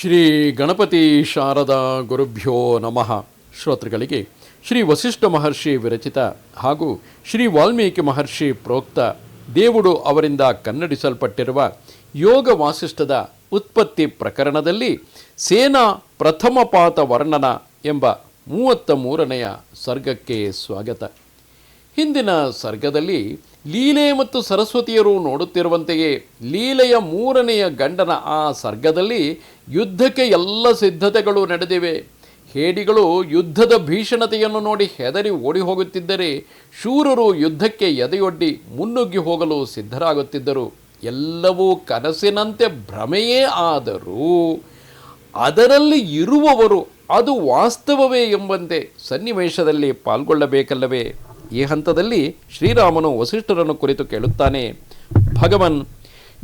ಶ್ರೀ ಗಣಪತಿ ಶಾರದಾ ಗುರುಭ್ಯೋ ನಮಃ. ಶ್ರೋತೃಗಳಿಗೆ ಶ್ರೀ ವಸಿಷ್ಠ ಮಹರ್ಷಿ ವಿರಚಿತ ಹಾಗೂ ಶ್ರೀ ವಾಲ್ಮೀಕಿ ಮಹರ್ಷಿ ಪ್ರೋಕ್ತ ದೇವುಡು ಅವರಿಂದ ಕನ್ನಡಿಸಲ್ಪಟ್ಟಿರುವ ಯೋಗ ವಾಸಿಷ್ಠದ ಉತ್ಪತ್ತಿ ಪ್ರಕರಣದಲ್ಲಿ ಸೇನಾ ಪ್ರಥಮ ಪಾತ ವರ್ಣನ ಎಂಬ ಮೂವತ್ತ ಮೂರನೆಯ ಸರ್ಗಕ್ಕೆ ಸ್ವಾಗತ. ಹಿಂದಿನ ಸರ್ಗದಲ್ಲಿ ಲೀಲೆ ಮತ್ತು ಸರಸ್ವತಿಯರು ನೋಡುತ್ತಿರುವಂತೆಯೇ ಲೀಲೆಯ ಮೂರನೆಯ ಗಂಡನ ಆ ಸರ್ಗದಲ್ಲಿ ಯುದ್ಧಕ್ಕೆ ಎಲ್ಲ ಸಿದ್ಧತೆಗಳು ನಡೆದಿವೆ. ಹೇಡಿಗಳು ಯುದ್ಧದ ಭೀಷಣತೆಯನ್ನು ನೋಡಿ ಹೆದರಿ ಓಡಿ ಹೋಗುತ್ತಿದ್ದರೆ ಶೂರರು ಯುದ್ಧಕ್ಕೆ ಎದೆಯೊಡ್ಡಿ ಮುನ್ನುಗ್ಗಿ ಹೋಗಲು ಸಿದ್ಧರಾಗುತ್ತಿದ್ದರು. ಎಲ್ಲವೂ ಕನಸಿನಂತೆ ಭ್ರಮೆಯೇ ಆದರೂ ಅದರಲ್ಲಿ ಇರುವವರು ಅದು ವಾಸ್ತವವೇ ಎಂಬಂತೆ ಸನ್ನಿವೇಶದಲ್ಲಿ ಪಾಲ್ಗೊಳ್ಳಬೇಕಲ್ಲವೇ? ಈ ಹಂತದಲ್ಲಿ ಶ್ರೀರಾಮನು ವಸಿಷ್ಠರನ್ನು ಕುರಿತು ಕೇಳುತ್ತಾನೆ. ಭಗವನ್,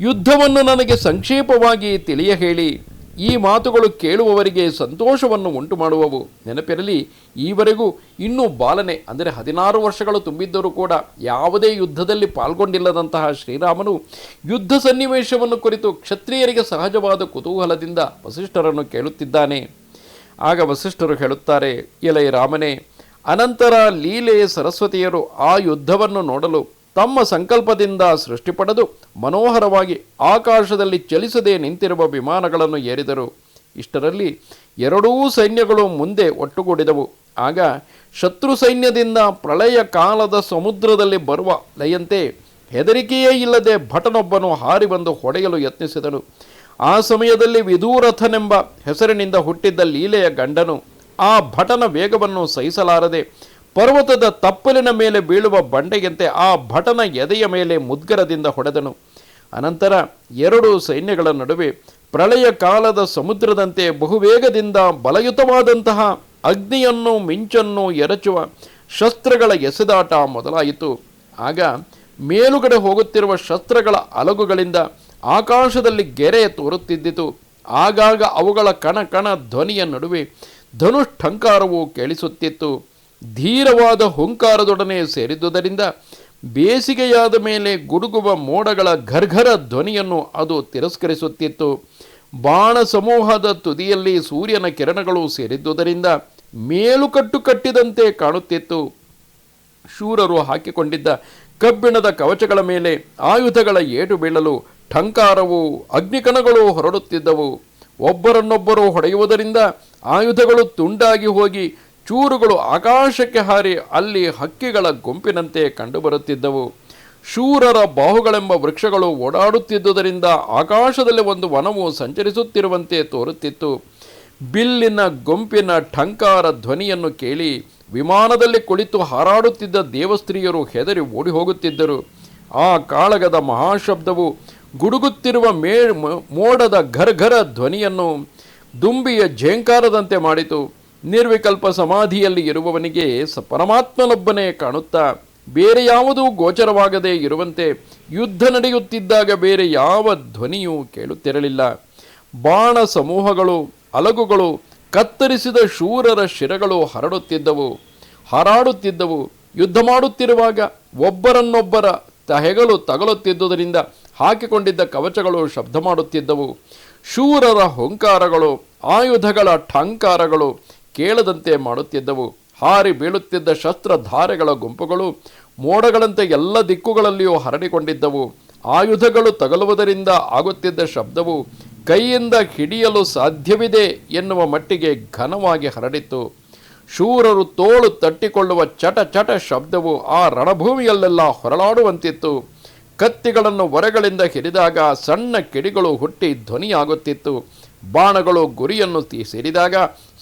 ಯುದ್ಧವನ್ನು ನನಗೆ ಸಂಕ್ಷೇಪವಾಗಿ ತಿಳಿಯ ಹೇಳಿ. ಈ ಮಾತುಗಳು ಕೇಳುವವರಿಗೆ ಸಂತೋಷವನ್ನು ಉಂಟು ಮಾಡುವವು ನೆನಪಿರಲಿ, ಈವರೆಗೂ ಇನ್ನೂ ಬಾಲನೆ, ಅಂದರೆ ಹದಿನಾರು ವರ್ಷಗಳು ತುಂಬಿದ್ದರೂ ಕೂಡ ಯಾವುದೇ ಯುದ್ಧದಲ್ಲಿ ಪಾಲ್ಗೊಂಡಿಲ್ಲದಂತಹ ಶ್ರೀರಾಮನು ಯುದ್ಧ ಸನ್ನಿವೇಶವನ್ನು ಕುರಿತು ಕ್ಷತ್ರಿಯರಿಗೆ ಸಹಜವಾದ ಕುತೂಹಲದಿಂದ ವಸಿಷ್ಠರನ್ನು ಕೇಳುತ್ತಿದ್ದಾನೆ. ಆಗ ವಸಿಷ್ಠರು ಹೇಳುತ್ತಾರೆ, ಎಲೈ ರಾಮನೇ, ಅನಂತರ ಲೀಲೆ ಸರಸ್ವತಿಯರು ಆ ಯುದ್ಧವನ್ನು ನೋಡಲು ತಮ್ಮ ಸಂಕಲ್ಪದಿಂದ ಸೃಷ್ಟಿ ಪಡೆದು ಮನೋಹರವಾಗಿ ಆಕಾಶದಲ್ಲಿ ಚಲಿಸದೆ ನಿಂತಿರುವ ವಿಮಾನಗಳನ್ನು ಏರಿದರು. ಇಷ್ಟರಲ್ಲಿ ಎರಡೂ ಸೈನ್ಯಗಳು ಮುಂದೆ ಒಟ್ಟುಗೂಡಿದವು. ಆಗ ಶತ್ರು ಸೈನ್ಯದಿಂದ ಪ್ರಳಯ ಕಾಲದ ಸಮುದ್ರದಲ್ಲಿ ಬರುವ ಲಯಂತೆ ಹೆದರಿಕೆಯೇ ಇಲ್ಲದೆ ಭಟನೊಬ್ಬನು ಹಾರಿ ಬಂದು ಹೊಡೆಯಲು ಯತ್ನಿಸಿದನು. ಆ ಸಮಯದಲ್ಲಿ ವಿದೂರಥನೆಂಬ ಹೆಸರಿನಿಂದ ಹುಟ್ಟಿದ್ದ ಲೀಲೆಯ ಗಂಡನು ಆ ಭಟನ ವೇಗವನ್ನು ಸಹಿಸಲಾರದೆ ಪರ್ವತದ ತಪ್ಪಲಿನ ಮೇಲೆ ಬೀಳುವ ಬಂಡೆಯಂತೆ ಆ ಭಟನ ಎದೆಯ ಮೇಲೆ ಮುದ್ಗರದಿಂದ ಹೊಡೆದನು. ಅನಂತರ ಎರಡು ಸೈನ್ಯಗಳ ನಡುವೆ ಪ್ರಳಯ ಕಾಲದ ಸಮುದ್ರದಂತೆ ಬಹುವೇಗದಿಂದ ಬಲಯುತವಾದಂತಹ ಅಗ್ನಿಯನ್ನು ಮಿಂಚನ್ನು ಎರಚುವ ಶಸ್ತ್ರಗಳ ಎಸೆದಾಟ ಮೊದಲಾಯಿತು. ಆಗ ಮೇಲುಗಡೆ ಹೋಗುತ್ತಿರುವ ಶಸ್ತ್ರಗಳ ಅಲಗುಗಳಿಂದ ಆಕಾಶದಲ್ಲಿ ಗೆರೆ ತೋರುತ್ತಿದ್ದಿತು. ಆಗಾಗ ಅವುಗಳ ಕಣ ಕಣ ಧ್ವನಿಯ ನಡುವೆ ಧನುಷ್ಠಂಕಾರವು ಕೇಳಿಸುತ್ತಿತ್ತು. ಧೀರವಾದ ಹುಂಕಾರದೊಡನೆ ಸೇರಿದ್ದುದರಿಂದ ಬೇಸಿಗೆಯಾದ ಮೇಲೆ ಗುಡುಗುವ ಮೋಡಗಳ ಘರ್ಘರ ಧ್ವನಿಯನ್ನು ಅದು ತಿರಸ್ಕರಿಸುತ್ತಿತ್ತು. ಬಾಣ ಸಮೂಹದ ತುದಿಯಲ್ಲಿ ಸೂರ್ಯನ ಕಿರಣಗಳು ಸೇರಿದ್ದುದರಿಂದ ಮೇಲುಕಟ್ಟು ಕಟ್ಟಿದಂತೆ ಕಾಣುತ್ತಿತ್ತು. ಶೂರರು ಹಾಕಿಕೊಂಡಿದ್ದ ಕಬ್ಬಿಣದ ಕವಚಗಳ ಮೇಲೆ ಆಯುಧಗಳ ಏಟು ಬೀಳಲು ಠಂಕಾರವು ಅಗ್ನಿಕಣಗಳು ಹೊರಡುತ್ತಿದ್ದವು. ಒಬ್ಬರನ್ನೊಬ್ಬರು ಹೊಡೆಯುವುದರಿಂದ ಆಯುಧಗಳು ತುಂಡಾಗಿ ಹೋಗಿ ಚೂರುಗಳು ಆಕಾಶಕ್ಕೆ ಹಾರಿ ಅಲ್ಲಿ ಹಕ್ಕಿಗಳ ಗುಂಪಿನಂತೆ ಕಂಡುಬರುತ್ತಿದ್ದವು. ಶೂರರ ಬಾಹುಗಳೆಂಬ ವೃಕ್ಷಗಳು ಓಡಾಡುತ್ತಿದ್ದುದರಿಂದ ಆಕಾಶದಲ್ಲಿ ಒಂದು ವನವು ಸಂಚರಿಸುತ್ತಿರುವಂತೆ ತೋರುತ್ತಿತ್ತು. ಬಿಲ್ಲಿನ ಗುಂಪಿನ ಠಂಕಾರ ಧ್ವನಿಯನ್ನು ಕೇಳಿ ವಿಮಾನದಲ್ಲಿ ಕುಳಿತು ಹಾರಾಡುತ್ತಿದ್ದ ದೇವಸ್ತ್ರೀಯರು ಹೆದರಿ ಓಡಿ ಹೋಗುತ್ತಿದ್ದರು ಆ ಕಾಳಗದ ಮಹಾಶಬ್ದವು ಗುಡುಗುತ್ತಿರುವ ಮೇ, ಮೋಡದ ಘರ್ಘರ ಧ್ವನಿಯನ್ನು ದುಂಬಿಯ ಝೇಂಕಾರದಂತೆ ಮಾಡಿತು. ನಿರ್ವಿಕಲ್ಪ ಸಮಾಧಿಯಲ್ಲಿ ಇರುವವನಿಗೆ ಸ ಪರಮಾತ್ಮನೊಬ್ಬನೇ ಕಾಣುತ್ತಾ, ಬೇರೆ ಯಾವುದೂ ಗೋಚರವಾಗದೇ ಇರುವಂತೆ ಯುದ್ಧ ನಡೆಯುತ್ತಿದ್ದಾಗ ಬೇರೆ ಯಾವ ಧ್ವನಿಯೂ ಕೇಳುತ್ತಿರಲಿಲ್ಲ. ಬಾಣ ಸಮೂಹಗಳು, ಅಲಗುಗಳು, ಕತ್ತರಿಸಿದ ಶೂರರ ಶಿರಗಳು ಹರಡುತ್ತಿದ್ದವು. ಹಾರಾಡುತ್ತಿದ್ದವು. ಯುದ್ಧ ಮಾಡುತ್ತಿರುವಾಗ ಒಬ್ಬರನ್ನೊಬ್ಬರ ತಹೆಗಳು ತಗಲುತ್ತಿದ್ದುದರಿಂದ ಹಾಕಿಕೊಂಡಿದ್ದ ಕವಚಗಳು ಶಬ್ದ ಮಾಡುತ್ತಿದ್ದವು. ಶೂರರ ಹೊಂಕಾರಗಳು, ಆಯುಧಗಳ ಠಂಕಾರಗಳು ಕೇಳದಂತೆ ಮಾಡುತ್ತಿದ್ದವು. ಹಾರಿ ಬೀಳುತ್ತಿದ್ದ ಶಸ್ತ್ರಧಾರೆಗಳ ಗುಂಪುಗಳು ಮೋಡಗಳಂತೆ ಎಲ್ಲ ದಿಕ್ಕುಗಳಲ್ಲಿಯೂ ಹರಡಿಕೊಂಡಿದ್ದವು. ಆಯುಧಗಳು ತಗಲುವುದರಿಂದ ಆಗುತ್ತಿದ್ದ ಶಬ್ದವು ಕೈಯಿಂದ ಹಿಡಿಯಲು ಸಾಧ್ಯವಿದೆ ಎನ್ನುವ ಮಟ್ಟಿಗೆ ಘನವಾಗಿ ಹರಡಿತ್ತು. ಶೂರರು ತೋಳು ತಟ್ಟಿಕೊಳ್ಳುವ ಚಟ ಚಟ ಶಬ್ದವು ಆ ರಣಭೂಮಿಯಲ್ಲೆಲ್ಲ ಹೊರಳಾಡುವಂತಿತ್ತು ಕತ್ತಿಗಳನ್ನು ಒರೆಗಳಿಂದ ಹಿರಿದಾಗ ಸಣ್ಣ ಕಿಡಿಗಳು ಹುಟ್ಟಿ ಧ್ವನಿಯಾಗುತ್ತಿತ್ತು. ಬಾಣಗಳು ಗುರಿಯನ್ನು ಸೇರಿದಾಗ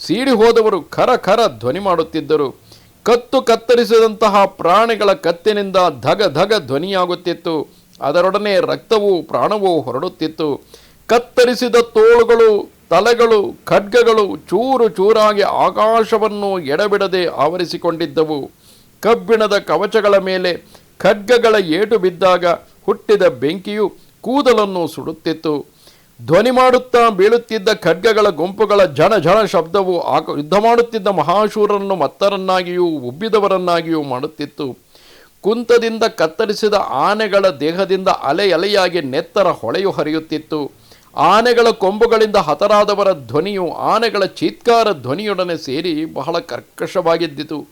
ಸೀಡಿ ಹೋದವರು ಖರ ಖರ ಧ್ವನಿ ಮಾಡುತ್ತಿದ್ದರು. ಕತ್ತು ಕತ್ತರಿಸಿದಂತಹ ಪ್ರಾಣಿಗಳ ಕತ್ತಿನಿಂದ ಧಗ ಧಗ ಧ್ವನಿಯಾಗುತ್ತಿತ್ತು. ಅದರೊಡನೆ ರಕ್ತವೂ ಪ್ರಾಣವೂ ಹೊರಡುತ್ತಿತ್ತು. ಕತ್ತರಿಸಿದ ತೋಳುಗಳು, ತಲೆಗಳು, ಖಡ್ಗಗಳು ಚೂರು ಚೂರಾಗಿ ಆಕಾಶವನ್ನು ಎಡಬಿಡದೆ ಆವರಿಸಿಕೊಂಡಿದ್ದವು. ಕಬ್ಬಿಣದ ಕವಚಗಳ ಮೇಲೆ ಖಡ್ಗಗಳ ಏಟು ಬಿದ್ದಾಗ ಹುಟ್ಟಿದ ಬೆಂಕಿಯು ಕೂದಲನ್ನು ಸುಡುತ್ತಿತ್ತು. ಧ್ವನಿ ಮಾಡುತ್ತಾ ಬೀಳುತ್ತಿದ್ದ ಖಡ್ಗಗಳ ಗುಂಪುಗಳ ಝಣ ಝಣ ಶಬ್ದವು ಆಕ ಯುದ್ಧ ಮಾಡುತ್ತಿದ್ದ ಮಹಾಶೂರರನ್ನು ಮತ್ತರನ್ನಾಗಿಯೂ ಉಬ್ಬಿದವರನ್ನಾಗಿಯೂ ಮಾಡುತ್ತಿತ್ತು. ಕುಂತದಿಂದ ಕತ್ತರಿಸಿದ ಆನೆಗಳ ದೇಹದಿಂದ ಅಲೆ ಅಲೆಯಾಗಿ ನೆತ್ತರ ಹೊಳೆಯು ಹರಿಯುತ್ತಿತ್ತು. ಆನೆಗಳ ಕೊಂಬುಗಳಿಂದ ಹತರಾದವರ ಧ್ವನಿಯು ಆನೆಗಳ ಚೀತ್ಕಾರ ಧ್ವನಿಯೊಡನೆ ಸೇರಿ ಬಹಳ ಕರ್ಕಶವಾಗಿದ್ದಿತು.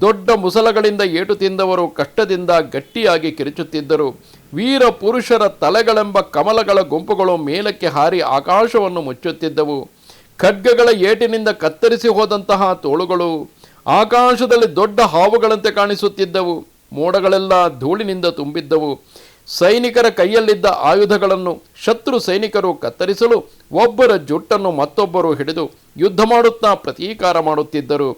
ದೊಡ್ಡ ಮುಸಲಗಳಿಂದ ಏಟು ತಿಂದವರು ಕಷ್ಟದಿಂದ ಗಟ್ಟಿಯಾಗಿ ಕಿರುಚುತ್ತಿದ್ದರು. ವೀರ ಪುರುಷರ ತಲೆಗಳೆಂಬ ಕಮಲಗಳ ಗುಂಪುಗಳು ಮೇಲಕ್ಕೆ ಹಾರಿ ಆಕಾಶವನ್ನು ಮುಚ್ಚುತ್ತಿದ್ದವು. ಖಡ್ಗಗಳ ಏಟಿನಿಂದ ಕತ್ತರಿಸಿ ಹೋದಂತಹ ತೋಳುಗಳು ಆಕಾಶದಲ್ಲಿ ದೊಡ್ಡ ಹಾವುಗಳಂತೆ ಕಾಣಿಸುತ್ತಿದ್ದವು. ಮೋಡಗಳೆಲ್ಲ ಧೂಳಿನಿಂದ ತುಂಬಿದ್ದವು. ಸೈನಿಕರ ಕೈಯಲ್ಲಿದ್ದ ಆಯುಧಗಳನ್ನು ಶತ್ರು ಸೈನಿಕರು ಕತ್ತರಿಸಲು ಒಬ್ಬರ ಜುಟ್ಟನ್ನು ಮತ್ತೊಬ್ಬರು ಹಿಡಿದು ಯುದ್ಧ ಮಾಡುತ್ತಾ ಪ್ರತೀಕಾರ ಮಾಡುತ್ತಿದ್ದರು.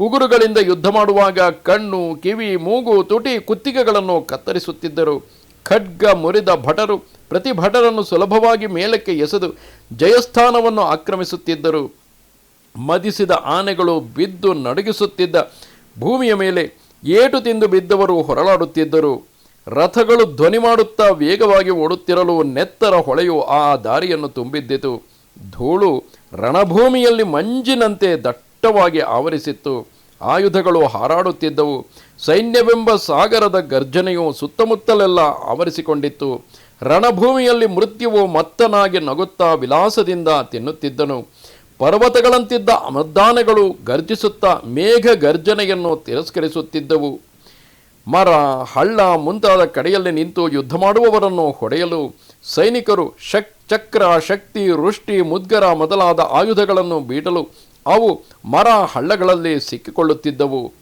ಉಗುರುಗಳಿಂದ ಯುದ್ಧ ಮಾಡುವಾಗ ಕಣ್ಣು, ಕಿವಿ, ಮೂಗು, ತುಟಿ, ಕುತ್ತಿಗೆಗಳನ್ನು ಕತ್ತರಿಸುತ್ತಿದ್ದರು. ಖಡ್ಗ ಮುರಿದ ಭಟರು ಪ್ರತಿ ಭಟರನ್ನು ಸುಲಭವಾಗಿ ಮೇಲಕ್ಕೆ ಎಸೆದು ಜಯಸ್ಥಾನವನ್ನು ಆಕ್ರಮಿಸುತ್ತಿದ್ದರು. ಮದಿಸಿದ ಆನೆಗಳು ಬಿದ್ದು ನಡುಗಿಸುತ್ತಿದ್ದ ಭೂಮಿಯ ಮೇಲೆ ಏಟು ತಿಂದು ಬಿದ್ದವರು ಹೊರಳಾಡುತ್ತಿದ್ದರು ರಥಗಳು ಧ್ವನಿ ಮಾಡುತ್ತಾ ವೇಗವಾಗಿ ಓಡುತ್ತಿರಲು ನೆತ್ತರ ಹೊಳೆಯು ಆ ದಾರಿಯನ್ನು ತುಂಬಿದ್ದಿತು. ಧೂಳು ರಣಭೂಮಿಯಲ್ಲಿ ಮಂಜಿನಂತೆ ದಟ್ಟವಾಗಿ ಆವರಿಸಿತ್ತು. ಆಯುಧಗಳು ಹಾರಾಡುತ್ತಿದ್ದವು. ಸೈನ್ಯವೆಂಬ ಸಾಗರದ ಗರ್ಜನೆಯು ಸುತ್ತಮುತ್ತಲೆಲ್ಲ ಆವರಿಸಿಕೊಂಡಿತ್ತು. ರಣಭೂಮಿಯಲ್ಲಿ ಮೃತ್ಯುವು ಮತ್ತನಾಗಿ ನಗುತ್ತಾ ವಿಲಾಸದಿಂದ ತಿನ್ನುತ್ತಿದ್ದನು. ಪರ್ವತಗಳಂತಿದ್ದ ಅಮದ್ದಾನಗಳು ಗರ್ಜಿಸುತ್ತಾ ಮೇಘ ಗರ್ಜನೆಯನ್ನು ತಿರಸ್ಕರಿಸುತ್ತಿದ್ದವು. ಮರ, ಹಳ್ಳ ಮುಂತಾದ ಕಡೆಯಲ್ಲಿ ನಿಂತು ಯುದ್ಧ ಮಾಡುವವರನ್ನು ಹೊಡೆಯಲು ಸೈನಿಕರು ಶಕ್, ಚಕ್ರ, ಶಕ್ತಿ, ವೃಷ್ಟಿ, ಮುದ್ಗರ ಮೊದಲಾದ ಆಯುಧಗಳನ್ನು ಬೀಡಲು ಅವು ಮರ ಹಳ್ಳಗಳಲ್ಲಿ ಸಿಕ್ಕಿಕೊಳ್ಳುತ್ತಿದ್ದವು.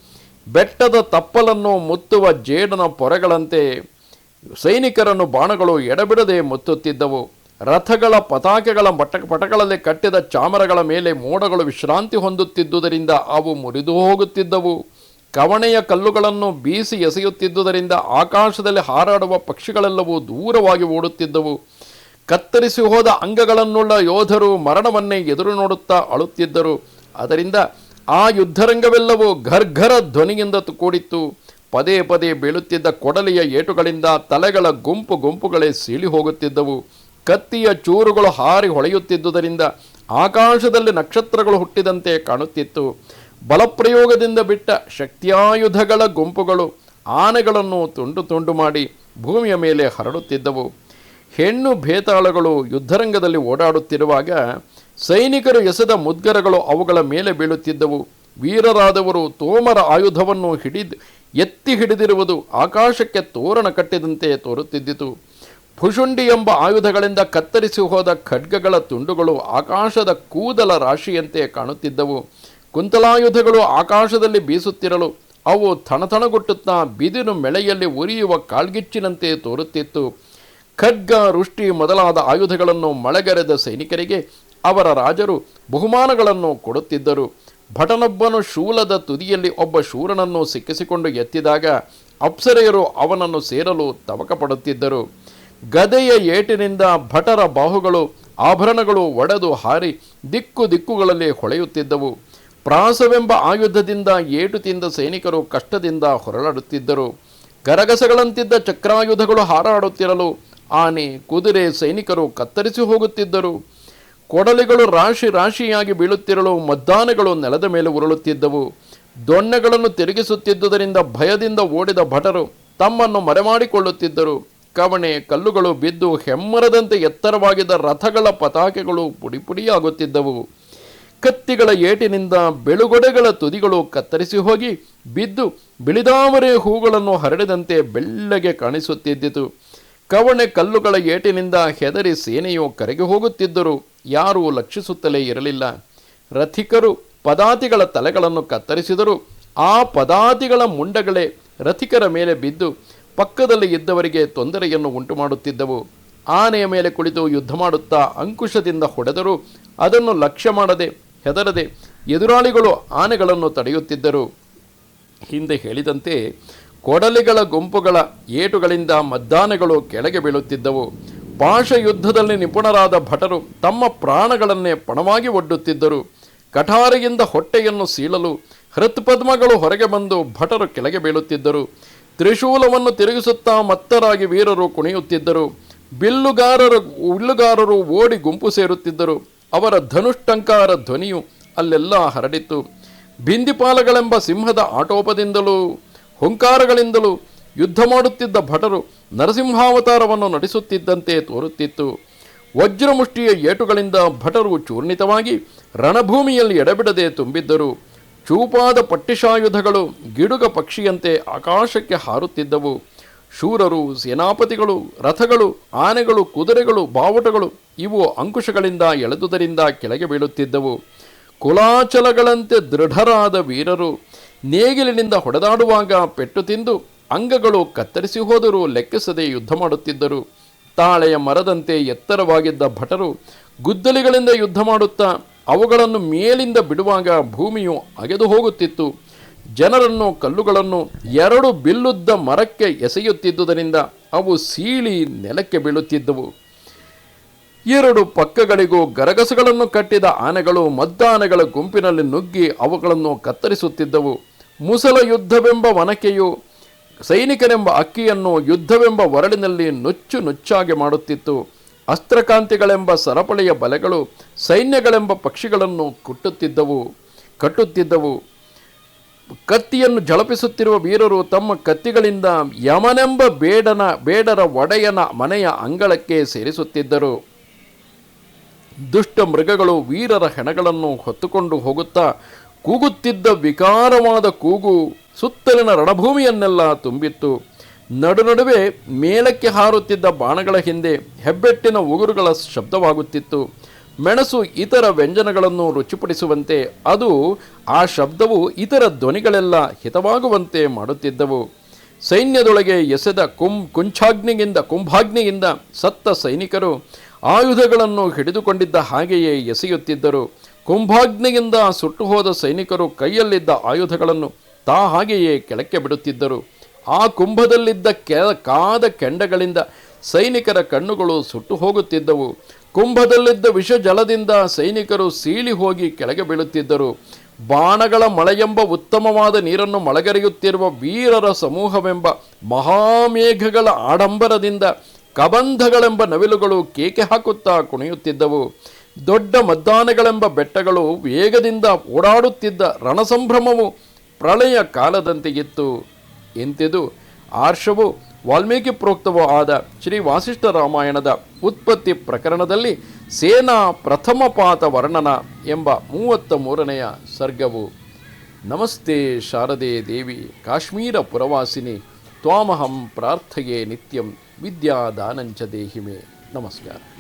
ಬೆಟ್ಟದ ತಪ್ಪಲನ್ನು ಮುತ್ತುವ ಜೇಡನ ಪೊರೆಗಳಂತೆ ಸೈನಿಕರನ್ನು ಬಾಣಗಳು ಎಡಬಿಡದೆ ಮುತ್ತುತ್ತಿದ್ದವು. ರಥಗಳ ಪತಾಕೆಗಳ ಮಟ ಪಟಗಳಲ್ಲಿ ಕಟ್ಟಿದ ಚಾಮರಗಳ ಮೇಲೆ ಮೋಡಗಳು ವಿಶ್ರಾಂತಿ ಹೊಂದುತ್ತಿದ್ದುದರಿಂದ ಅವು ಮುರಿದು ಹೋಗುತ್ತಿದ್ದವು. ಕವಣೆಯ ಕಲ್ಲುಗಳನ್ನು ಬೀಸಿ ಎಸೆಯುತ್ತಿದ್ದುದರಿಂದ ಆಕಾಶದಲ್ಲಿ ಹಾರಾಡುವ ಪಕ್ಷಿಗಳೆಲ್ಲವೂ ದೂರವಾಗಿ ಓಡುತ್ತಿದ್ದವು. ಕತ್ತರಿಸಿ ಹೋದ ಅಂಗಗಳನ್ನುಳ್ಳ ಯೋಧರು ಮರಣವನ್ನೇ ಎದುರು ನೋಡುತ್ತಾ ಅಳುತ್ತಿದ್ದರು. ಅದರಿಂದ ಆ ಯುದ್ಧರಂಗವೆಲ್ಲವೂ ಘರ್ಘರ ಧ್ವನಿಯಿಂದ ಕೂಡಿತ್ತು. ಪದೇ ಪದೇ ಬೀಳುತ್ತಿದ್ದ ಕೊಡಲಿಯ ಏಟುಗಳಿಂದ ತಲೆಗಳ ಗುಂಪು ಗುಂಪುಗಳೇ ಸೀಳಿ ಹೋಗುತ್ತಿದ್ದವು. ಕತ್ತಿಯ ಚೂರುಗಳು ಹಾರಿ ಹೊಳೆಯುತ್ತಿದ್ದುದರಿಂದ ಆಕಾಶದಲ್ಲಿ ನಕ್ಷತ್ರಗಳು ಹುಟ್ಟಿದಂತೆ ಕಾಣುತ್ತಿತ್ತು. ಬಲಪ್ರಯೋಗದಿಂದ ಬಿಟ್ಟ ಶಕ್ತಿಯಾಯುಧಗಳ ಗುಂಪುಗಳು ಆನೆಗಳನ್ನು ತುಂಡು ತುಂಡು ಮಾಡಿ ಭೂಮಿಯ ಮೇಲೆ ಹರಡುತ್ತಿದ್ದವು. ಹೆಣ್ಣು ಭೇತಾಳಗಳು ಯುದ್ಧರಂಗದಲ್ಲಿ ಓಡಾಡುತ್ತಿರುವಾಗ ಸೈನಿಕರು ಎಸೆದ ಮುದ್ಗರಗಳು ಅವುಗಳ ಮೇಲೆ ಬೀಳುತ್ತಿದ್ದವು. ವೀರರಾದವರು ತೋಮರ ಆಯುಧವನ್ನು ಹಿಡಿದು ಎತ್ತಿ ಹಿಡಿದಿರುವುದು ಆಕಾಶಕ್ಕೆ ತೋರಣ ಕಟ್ಟಿದಂತೆ ತೋರುತ್ತಿದ್ದಿತು. ಭುಷುಂಡಿ ಎಂಬ ಆಯುಧಗಳಿಂದ ಕತ್ತರಿಸಿ ಹೋದ ಖಡ್ಗಗಳ ತುಂಡುಗಳು ಆಕಾಶದ ಕೂದಲ ರಾಶಿಯಂತೆ ಕಾಣುತ್ತಿದ್ದವು. ಕುಂತಲಾಯುಧಗಳು ಆಕಾಶದಲ್ಲಿ ಬೀಸುತ್ತಿರಲು ಅವು ಥಣಥಣಗುಟ್ಟುತ್ತಾ ಬಿದಿರು ಮೆಳೆಯಲ್ಲಿ ಉರಿಯುವ ಕಾಳ್ಗಿಚ್ಚಿನಂತೆ ತೋರುತ್ತಿತ್ತು. ಖಡ್ಗ ರುಷ್ಟಿ ಮೊದಲಾದ ಆಯುಧಗಳನ್ನು ಮಳೆಗರೆದ ಸೈನಿಕರಿಗೆ ಅವರ ರಾಜರು ಬಹುಮಾನಗಳನ್ನು ಕೊಡುತ್ತಿದ್ದರು. ಭಟನೊಬ್ಬನು ಶೂಲದ ತುದಿಯಲ್ಲಿ ಒಬ್ಬ ಶೂರನನ್ನು ಸಿಕ್ಕಿಸಿಕೊಂಡು ಎತ್ತಿದಾಗ ಅಪ್ಸರೆಯರು ಅವನನ್ನು ಸೇರಲು ತವಕ ಪಡುತ್ತಿದ್ದರು ಗದೆಯ ಏಟಿನಿಂದ ಭಟರ ಬಾಹುಗಳು, ಆಭರಣಗಳು ಒಡೆದು ಹಾರಿ ದಿಕ್ಕು ದಿಕ್ಕುಗಳಲ್ಲಿ ಹೊಳೆಯುತ್ತಿದ್ದವು. ಪ್ರಾಸವೆಂಬ ಆಯುಧದಿಂದ ಏಟು ತಿಂದ ಸೈನಿಕರು ಕಷ್ಟದಿಂದ ಹೊರಳಾಡುತ್ತಿದ್ದರು. ಗರಗಸಗಳಂತಿದ್ದ ಚಕ್ರಾಯುಧಗಳು ಹಾರಾಡುತ್ತಿರಲು ಆನೆ, ಕುದುರೆ ಸೈನಿಕರು ಕತ್ತರಿಸಿ ಹೋಗುತ್ತಿದ್ದರು. ಕೊಡಲಿಗಳು ರಾಶಿ ರಾಶಿಯಾಗಿ ಬೀಳುತ್ತಿರಲು ಮದ್ದಾನಗಳು ನೆಲದ ಮೇಲೆ ಉರುಳುತ್ತಿದ್ದವು. ದೊಣ್ಣೆಗಳನ್ನು ತಿರುಗಿಸುತ್ತಿದ್ದುದರಿಂದ ಭಯದಿಂದ ಓಡಿದ ಭಟರು ತಮ್ಮನ್ನು ಮರೆಮಾಡಿಕೊಳ್ಳುತ್ತಿದ್ದರು. ಕವಣೆ, ಕಲ್ಲುಗಳು ಬಿದ್ದು ಹೆಮ್ಮರದಂತೆ ಎತ್ತರವಾಗಿದ್ದ ರಥಗಳ ಪತಾಕೆಗಳು ಪುಡಿಪುಡಿಯಾಗುತ್ತಿದ್ದವು. ಕತ್ತಿಗಳ ಏಟಿನಿಂದ ಬೆಳುಗೊಡೆಗಳ ತುದಿಗಳು ಕತ್ತರಿಸಿ ಹೋಗಿ ಬಿದ್ದು ಬಿಳಿದಾವರೆ ಹೂಗಳನ್ನು ಹರಡಿದಂತೆ ಬೆಳ್ಳಗೆ ಕಾಣಿಸುತ್ತಿದ್ದಿತು. ಕವಣೆ ಕಲ್ಲುಗಳ ಏಟಿನಿಂದ ಹೆದರಿ ಸೇನೆಯು ಕರೆಗೆ ಹೋಗುತ್ತಿದ್ದರು ಯಾರೂ ಲಕ್ಷಿಸುತ್ತಲೇ ಇರಲಿಲ್ಲ. ರಥಿಕರು ಪದಾತಿಗಳ ತಲೆಗಳನ್ನು ಕತ್ತರಿಸಿದರು. ಆ ಪದಾತಿಗಳ ಮುಂಡಗಳೇ ರಥಿಕರ ಮೇಲೆ ಬಿದ್ದು ಪಕ್ಕದಲ್ಲಿ ಇದ್ದವರಿಗೆ ತೊಂದರೆಯನ್ನು ಉಂಟು ಮಾಡುತ್ತಿದ್ದವು ಆನೆಯ ಮೇಲೆ ಕುಳಿತು ಯುದ್ಧ ಮಾಡುತ್ತಾ ಅಂಕುಶದಿಂದ ಹೊಡೆದರೂ ಅದನ್ನು ಲಕ್ಷ್ಯ ಮಾಡದೆ ಹೆದರದೆ ಎದುರಾಳಿಗಳು ಆನೆಗಳನ್ನು ತಡೆಯುತ್ತಿದ್ದರು. ಹಿಂದೆ ಹೇಳಿದಂತೆ ಕೊಡಲಿಗಳ ಗುಂಪುಗಳ ಏಟುಗಳಿಂದ ಮದ್ದಾನೆಗಳು ಕೆಳಗೆ ಬೀಳುತ್ತಿದ್ದವು. ಪಾಶ ಯುದ್ಧದಲ್ಲಿ ನಿಪುಣರಾದ ಭಟರು ತಮ್ಮ ಪ್ರಾಣಗಳನ್ನೇ ಪಣವಾಗಿ ಒಡ್ಡುತ್ತಿದ್ದರು. ಕಠಾರೆಯಿಂದ ಹೊಟ್ಟೆಯನ್ನು ಸೀಳಲು ಹೃತ್ಪದ್ಮಗಳು ಹೊರಗೆ ಬಂದು ಭಟರು ಕೆಳಗೆ ಬೀಳುತ್ತಿದ್ದರು. ತ್ರಿಶೂಲವನ್ನು ತಿರುಗಿಸುತ್ತಾ ಮತ್ತರಾಗಿ ವೀರರು ಕುಣಿಯುತ್ತಿದ್ದರು. ಬಿಲ್ಲುಗಾರರು ಉಳ್ಳುಗಾರರು ಓಡಿ ಗುಂಪು ಸೇರುತ್ತಿದ್ದರು. ಅವರ ಧನುಷ್ಟಂಕಾರ ಧ್ವನಿಯು ಅಲ್ಲೆಲ್ಲ ಹರಡಿತ್ತು. ಬಿಂದಿಪಾಲಗಳೆಂಬ ಸಿಂಹದ ಆಟೋಪದಿಂದಲೂ ಹುಂಕಾರಗಳಿಂದಲೂ ಯುದ್ಧ ಮಾಡುತ್ತಿದ್ದ ಭಟರು ನರಸಿಂಹಾವತಾರವನ್ನು ನಡೆಸುತ್ತಿದ್ದಂತೆ ತೋರುತ್ತಿತ್ತು. ವಜ್ರಮುಷ್ಟಿಯ ಏಟುಗಳಿಂದ ಭಟರು ಚೂರ್ಣಿತವಾಗಿ ರಣಭೂಮಿಯಲ್ಲಿ ಎಡಬಿಡದೆ ತುಂಬಿದ್ದರು. ಚೂಪಾದ ಪಟ್ಟಿಶಾಯುಧಗಳು ಗಿಡುಗ ಪಕ್ಷಿಯಂತೆ ಆಕಾಶಕ್ಕೆ ಹಾರುತ್ತಿದ್ದವು. ಶೂರರು, ಸೇನಾಪತಿಗಳು, ರಥಗಳು, ಆನೆಗಳು, ಕುದುರೆಗಳು, ಬಾವುಟಗಳು ಇವು ಅಂಕುಶಗಳಿಂದ ಎಳೆದುದರಿಂದ ಕೆಳಗೆ ಬೀಳುತ್ತಿದ್ದವು. ಕುಲಾಚಲಗಳಂತೆ ದೃಢರಾದ ವೀರರು ನೇಗಿಲಿನಿಂದ ಹೊಡೆದಾಡುವಾಗ ಪೆಟ್ಟು ತಿಂದು ಅಂಗಗಳು ಕತ್ತರಿಸಿ ಹೋದರೂ ಲೆಕ್ಕಿಸದೆ ಯುದ್ಧ ಮಾಡುತ್ತಿದ್ದರು. ತಾಳೆಯ ಮರದಂತೆ ಎತ್ತರವಾಗಿದ್ದ ಭಟರು ಗುದ್ದಲಿಗಳಿಂದ ಯುದ್ಧ ಮಾಡುತ್ತಾ ಅವುಗಳನ್ನು ಮೇಲಿಂದ ಬಿಡುವಾಗ ಭೂಮಿಯು ಅಗೆದು ಹೋಗುತ್ತಿತ್ತು. ಜನರನ್ನು ಕಲ್ಲುಗಳನ್ನು ಎರಡು ಬಿಲ್ಲುದ್ದ ಮರಕ್ಕೆ ಎಸೆಯುತ್ತಿದ್ದುದರಿಂದ ಅವು ಸೀಳಿ ನೆಲಕ್ಕೆ ಬೀಳುತ್ತಿದ್ದವು. ಎರಡು ಪಕ್ಕಗಳಿಗೂ ಗರಗಸಗಳನ್ನು ಕಟ್ಟಿದ ಆನೆಗಳು ಮದ್ದಾನೆಗಳ ಗುಂಪಿನಲ್ಲಿ ನುಗ್ಗಿ ಅವುಗಳನ್ನು ಕತ್ತರಿಸುತ್ತಿದ್ದವು. ಮುಸಲ ಯುದ್ಧವೆಂಬ ವನಕೆಯು ಸೈನಿಕನೆಂಬ ಅಕ್ಕಿಯನ್ನು ಯುದ್ಧವೆಂಬ ಒರಳಿನಲ್ಲಿ ನುಚ್ಚು ನುಚ್ಚಾಗಿ ಮಾಡುತ್ತಿತ್ತು. ಅಸ್ತ್ರಕಾಂತಿಗಳೆಂಬ ಸರಪಳಿಯ ಬಲೆಗಳು ಸೈನ್ಯಗಳೆಂಬ ಪಕ್ಷಿಗಳನ್ನು ಕುಟ್ಟುತ್ತಿದ್ದವು, ಕಟ್ಟುತ್ತಿದ್ದವು. ಕತ್ತಿಯನ್ನು ಝಳಪಿಸುತ್ತಿರುವ ವೀರರು ತಮ್ಮ ಕತ್ತಿಗಳಿಂದ ಯಮನೆಂಬ ಬೇಡನ, ಬೇಡರ ಒಡೆಯನ ಮನೆಯ ಅಂಗಳಕ್ಕೆ ಸೇರಿಸುತ್ತಿದ್ದರು. ದುಷ್ಟ ಮೃಗಗಳು ವೀರರ ಹೆಣಗಳನ್ನು ಹೊತ್ತುಕೊಂಡು ಹೋಗುತ್ತಾ ಕೂಗುತ್ತಿದ್ದ ವಿಕಾರವಾದ ಕೂಗು ಸುತ್ತಲಿನ ರಣಭೂಮಿಯನ್ನೆಲ್ಲ ತುಂಬಿತ್ತು. ನಡುನಡುವೆ ಮೇಲಕ್ಕೆ ಹಾರುತ್ತಿದ್ದ ಬಾಣಗಳ ಹಿಂದೆ ಹೆಬ್ಬೆಟ್ಟಿನ ಉಗುರುಗಳ ಶಬ್ದವಾಗುತ್ತಿತ್ತು. ಮೆಣಸು ಇತರ ವ್ಯಂಜನಗಳನ್ನು ರುಚಿಪಡಿಸುವಂತೆ, ಅದು ಆ ಶಬ್ದವು ಇತರ ಧ್ವನಿಗಳೆಲ್ಲ ಹಿತವಾಗುವಂತೆ ಮಾಡುತ್ತಿದ್ದವು. ಸೈನ್ಯದೊಳಗೆ ಎಸೆದ ಕುಂ ಕುಂಚಾಗ್ನಿಗಿಂದ ಕುಂಭಾಗ್ನಿಯಿಂದ ಸತ್ತ ಸೈನಿಕರು ಆಯುಧಗಳನ್ನು ಹಿಡಿದುಕೊಂಡಿದ್ದ ಹಾಗೆಯೇ ಎಸೆಯುತ್ತಿದ್ದರು. ಕುಂಭಾಗ್ನಿಯಿಂದ ಸುಟ್ಟು ಹೋದ ಸೈನಿಕರು ಕೈಯಲ್ಲಿದ್ದ ಆಯುಧಗಳನ್ನು ತಾ ಹಾಗೆಯೇ ಕೆಳಕ್ಕೆ ಬಿಡುತ್ತಿದ್ದರು. ಆ ಕುಂಭದಲ್ಲಿದ್ದ ಕೆ, ಕಾದ ಕೆಂಡಗಳಿಂದ ಸೈನಿಕರ ಕಣ್ಣುಗಳು ಸುಟ್ಟು ಹೋಗುತ್ತಿದ್ದವು ಕುಂಭದಲ್ಲಿದ್ದ ವಿಷ ಜಲದಿಂದ ಸೈನಿಕರು ಸೀಳಿ ಹೋಗಿ ಕೆಳಗೆ ಬೀಳುತ್ತಿದ್ದರು. ಬಾಣಗಳ ಮಳೆಯೆಂಬ ಉತ್ತಮವಾದ ನೀರನ್ನು ಮಳಗರೆಯುತ್ತಿರುವ ವೀರರ ಸಮೂಹವೆಂಬ ಮಹಾಮೇಘಗಳ ಆಡಂಬರದಿಂದ ಕಬಂಧಗಳೆಂಬ ನವಿಲುಗಳು ಕೇಕೆ ಹಾಕುತ್ತಾ ಕುಣಿಯುತ್ತಿದ್ದವು. ದೊಡ್ಡ ಮದ್ದಾನೆಗಳೆಂಬ ಬೆಟ್ಟಗಳು ವೇಗದಿಂದ ಓಡಾಡುತ್ತಿದ್ದ ರಣಸಂಭ್ರಮವು ಪ್ರಳಯ ಕಾಲದಂತೆಗಿತ್ತು. ಇಂತಿದು ಆರ್ಷವು ವಾಲ್ಮೀಕಿ ಪ್ರೋಕ್ತವೂ ಆದ ಶ್ರೀ ವಾಸಿಷ್ಠ ರಾಮಾಯಣದ ಉತ್ಪತ್ತಿ ಪ್ರಕರಣದಲ್ಲಿ ಸೇನಾ ಪ್ರಥಮ ಪಾತ ವರ್ಣನ ಎಂಬ ಮೂವತ್ತ ಮೂರನೆಯ ಸರ್ಗವು. ನಮಸ್ತೆ ಶಾರದೆ ದೇವಿ, ಕಾಶ್ಮೀರ ಪುರವಾಸಿನಿ, ತ್ವಾಮಹಂ ಪ್ರಾರ್ಥೆಯೇ ನಿತ್ಯಂ ವಿದ್ಯಾದಾನಂಚ ದೇಹಿಮೆ. ನಮಸ್ಕಾರ.